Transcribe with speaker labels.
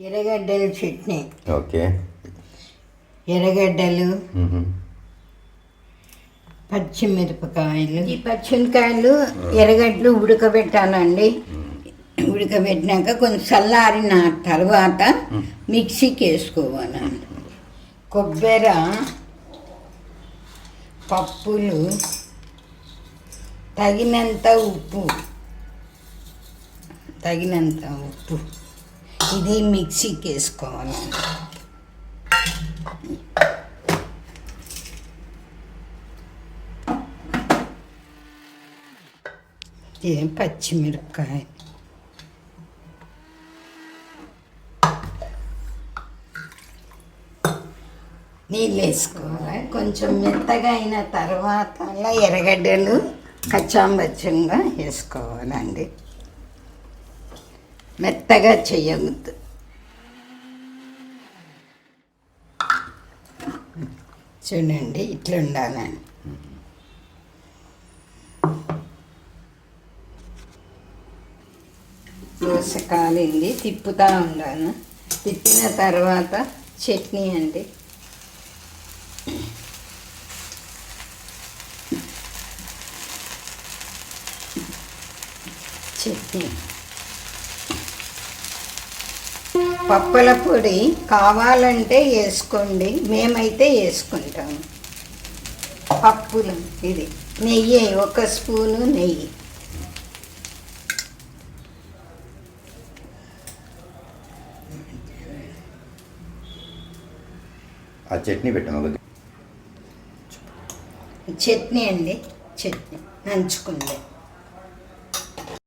Speaker 1: ఎర్రగడ్డల chutney.
Speaker 2: Okay.
Speaker 1: ఎర్రగడ్డలు. పచ్చిమిరపకాయలు. ఈ పచ్చిమిరపకాయలు ఎర్రగడ్డలు ఉడకబెట్టాలండి ఉడకబెట్టినాక కొంచెం చల్లారిన తర్వాత మిక్సీకి వేసుకోవాలండి కొబ్బరి పప్పులు తగినంత ఉప్పు. తగినంత ఉప్పు. ఇది మిక్సీకి వేసుకోవాలండి ఇది పచ్చిమిరపకాయ నీళ్ళు వేసుకోవాలి కొంచెం మెత్తగా అయిన తర్వాత ఎర్రగడ్డలు కచ్చాంబచ్చంగా వేసుకోవాలండి మెత్తగా చేయవద్దు చూడండి ఇట్లా ఉండాలని దోశ కాలింది తిప్పుతూ ఉండాను తిప్పిన తర్వాత చట్నీ అండి. చట్నీ. పప్పుల పొడి కావాలంటే వేసుకోండి మేమైతే వేసుకుంటాము పప్పులు ఇది నెయ్యి ఒక స్పూను నెయ్యి.
Speaker 2: ఆ చట్నీ పెట్టాము
Speaker 1: చట్నీ అండి చట్నీ నంచుకుంది.